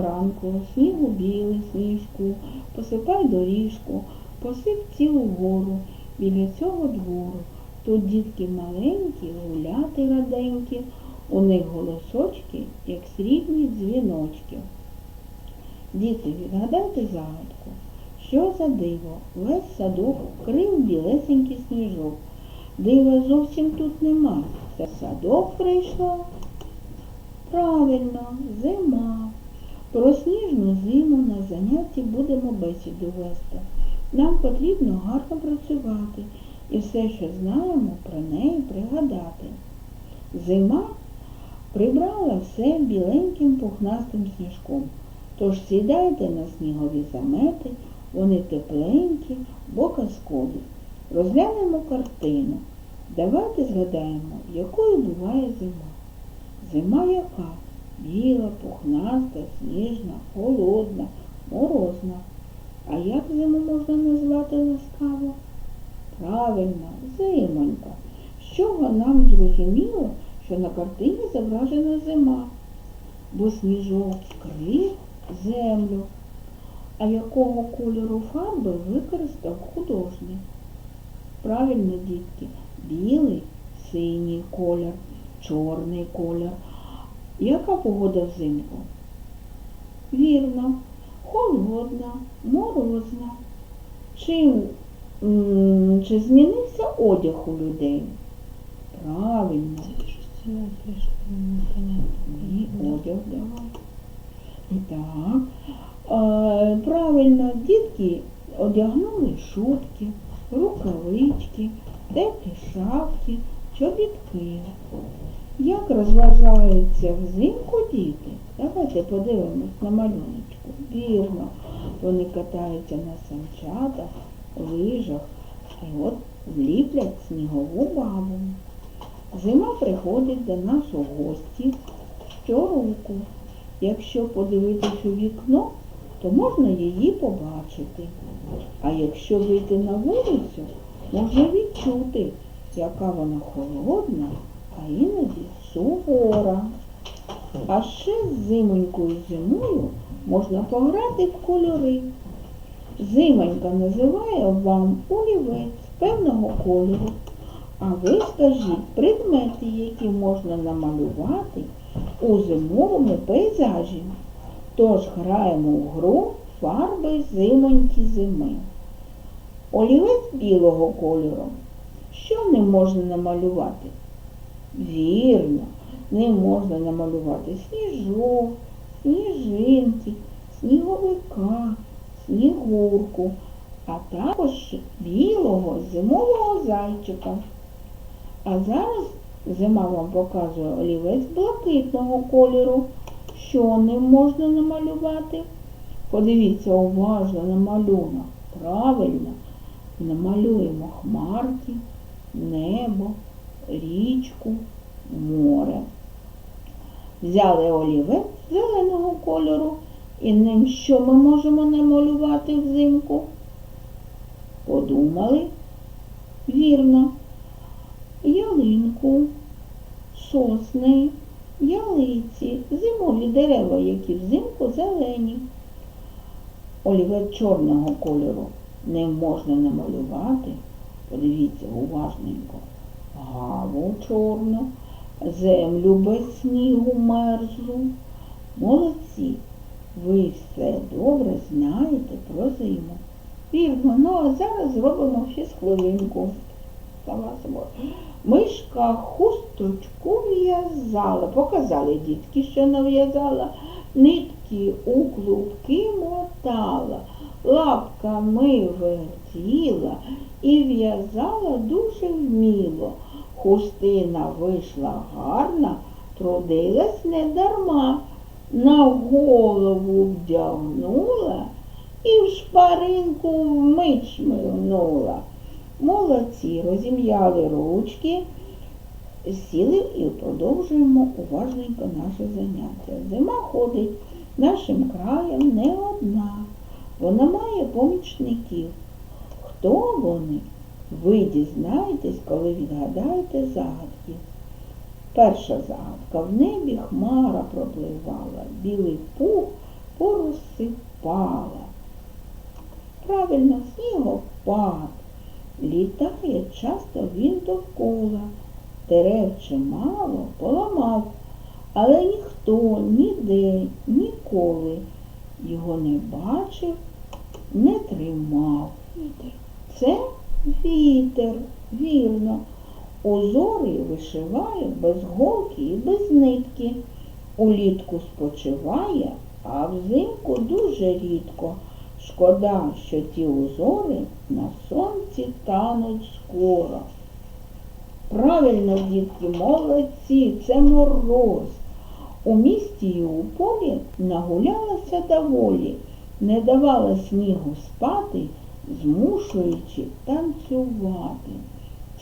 Ранку, снігу білий, сніжку, посипай доріжку, посип цілу гору біля цього двору. Тут дітки маленькі, гуляти раденькі, у них голосочки, як срібні дзвіночки. Діти, відгадайте загадку, що за диво? Весь садок вкрив білесенький сніжок. Дива зовсім тут нема. Це садок прийшла. Правильно, зима. Про сніжну зиму на занятті будемо бесіду вести. Нам потрібно гарно працювати і все, що знаємо, про неї пригадати. Зима прибрала все біленьким пухнастим сніжком. Тож сідайте на снігові замети, вони тепленькі, бо казкові. Розглянемо картину. Давайте згадаємо, якою буває зима. Зима яка? Біла, пухнаста, сніжна, холодна, морозна. А як зиму можна назвати ласкаво? Правильно, зимонька. З чого нам зрозуміло, що на картині зображена зима? Бо сніжок вкрив землю. А якого кольору фарби використав художник? Правильно, дітки, білий, синій колір, чорний колір. Яка погода взимку? Вірно, холодна, морозна. Чим, м, чи змінився одяг у людей? Правильно. І одяг давай. Так. Е, правильно, дітки одягнули шубки, рукавички, теплі шапки, чобітки. Як розважаються взимку діти? Давайте подивимось на малюночку. Вірно, вони катаються на санчатах, лижах і от вліплять снігову бабу. Зима приходить до нас у гості щороку. Якщо подивитись у вікно, то можна її побачити. А якщо вийти на вулицю, можна відчути, яка вона холодна, а іноді сувора. А ще з зимонькою зимою можна пограти в кольори. Зимонька називає вам олівець певного кольору. А ви скажіть предмети, які можна намалювати у зимовому пейзажі. Тож граємо в гру фарби зимонькі зими. Олівець білого кольору. Що не можна намалювати? Вірно, не можна намалювати сніжок, сніжинки, сніговика, снігурку, а також білого зимового зайчика. А зараз зима вам показує олівець блакитного кольору. Що ним можна намалювати? Подивіться уважно на малюнок. Правильно, намалюємо хмарки, небо, річку, море. Взяли олівець зеленого кольору і ним що ми можемо намалювати взимку? Подумали? Вірно. Ялинку, сосни, ялиці, зимові дерева, які взимку зелені. Олівець чорного кольору не можна намалювати. Подивіться уважненько. Гаву чорну, землю без снігу мерзлу. Молодці, ви все добре знаєте про зиму. Вірно, ну а зараз зробимо ще з хвилинку. Сама собою. Мишка хусточку в'язала. Показали дітки, що нав'язала. Нитки у клубки мотала, лапками вертіла і в'язала дуже вміло. Хустина вийшла гарна, трудилась не дарма. На голову вдягнула і в шпаринку вмить шмигнула. Молодці, розім'яли ручки, сіли і продовжуємо уважненько наше заняття. Зима ходить нашим краєм не одна. Вона має помічників. Хто вони? Ви дізнаєтесь, коли відгадаєте загадки. Перша загадка. В небі хмара пропливала, білий пух впала. Правильно, снігопад. Літає часто він довкола. Дерев чимало поламав, але ніхто ніде ніколи його не бачив, не тримав. Це вітер, вірно. Узори вишиває без голки і без нитки. Улітку спочиває, а взимку дуже рідко. Шкода, що ті узори на сонці тануть скоро. Правильно, дітки, молодці, це мороз. У місті і у полі нагулялася доволі, не давала снігу спати, змушуючи танцювати.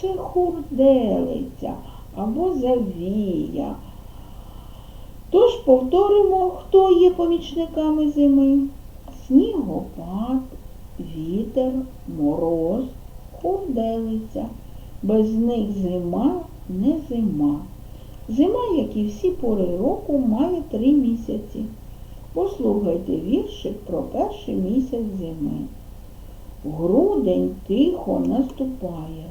Це хурделиця або завія. Тож повторимо, хто є помічниками зими. Снігопад, вітер, мороз, хурделиця. Без них зима не зима. Зима, як і всі пори року, має три місяці. Послухайте віршик про перший місяць зими. Грудень тихо наступає,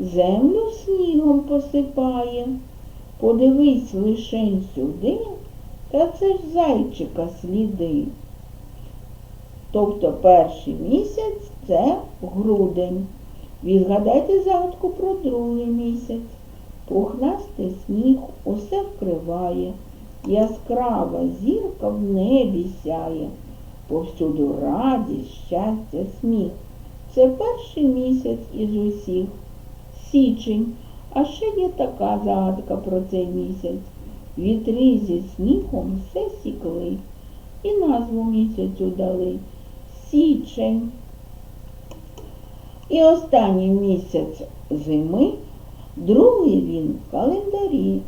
землю снігом посипає. Подивись лишень сюди, та це ж зайчика сліди. Тобто перший місяць це грудень. Відгадайте загадку про другий місяць. Пухнастий сніг усе вкриває, яскрава зірка в небі сяє, повсюду радість, щастя, сміх. Це перший місяць із усіх. Січень. А ще є така загадка про цей місяць. Вітри зі снігом все сікли і назву місяцю дали. Січень. І останній місяць зими, другий він в календарі.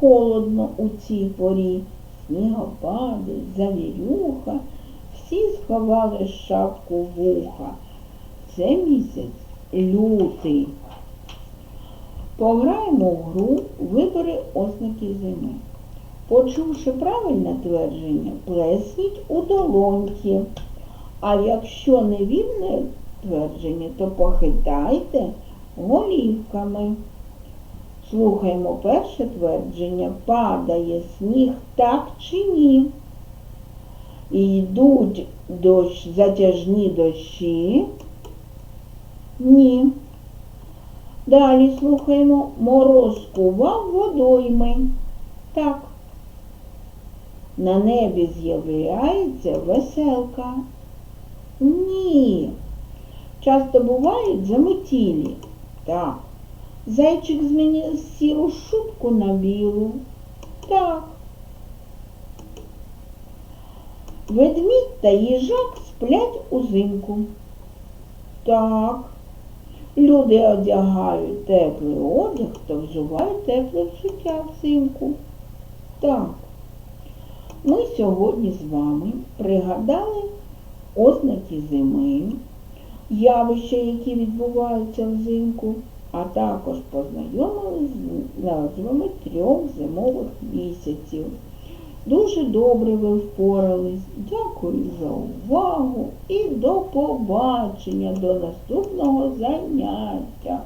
Холодно у цій порі, снігопади, завірюха, сховали шапку вуха. Це місяць лютий. Пограємо в гру вибери ознаки зими. Почувши правильне твердження, плесніть у долоньки. А якщо невірне твердження, то похитайте голівками. Слухаймо перше твердження. Падає сніг так чи ні? І йдуть дощ, затяжні дощі? Ні. Далі слухаємо мороз кував водойми. Так. На небі з'являється веселка. Ні. Часто бувають заметілі. Так. Зайчик змінив сіру шубку на білу. Так. Ведмідь та їжак сплять узимку. Так. Люди одягають теплий одяг та взувають тепле взуття взимку. Так. Ми сьогодні з вами пригадали ознаки зими, явища, які відбуваються взимку, а також познайомились з назвами трьох зимових місяців. Дуже добре ви впорались. Дякую за увагу і до побачення, до наступного заняття.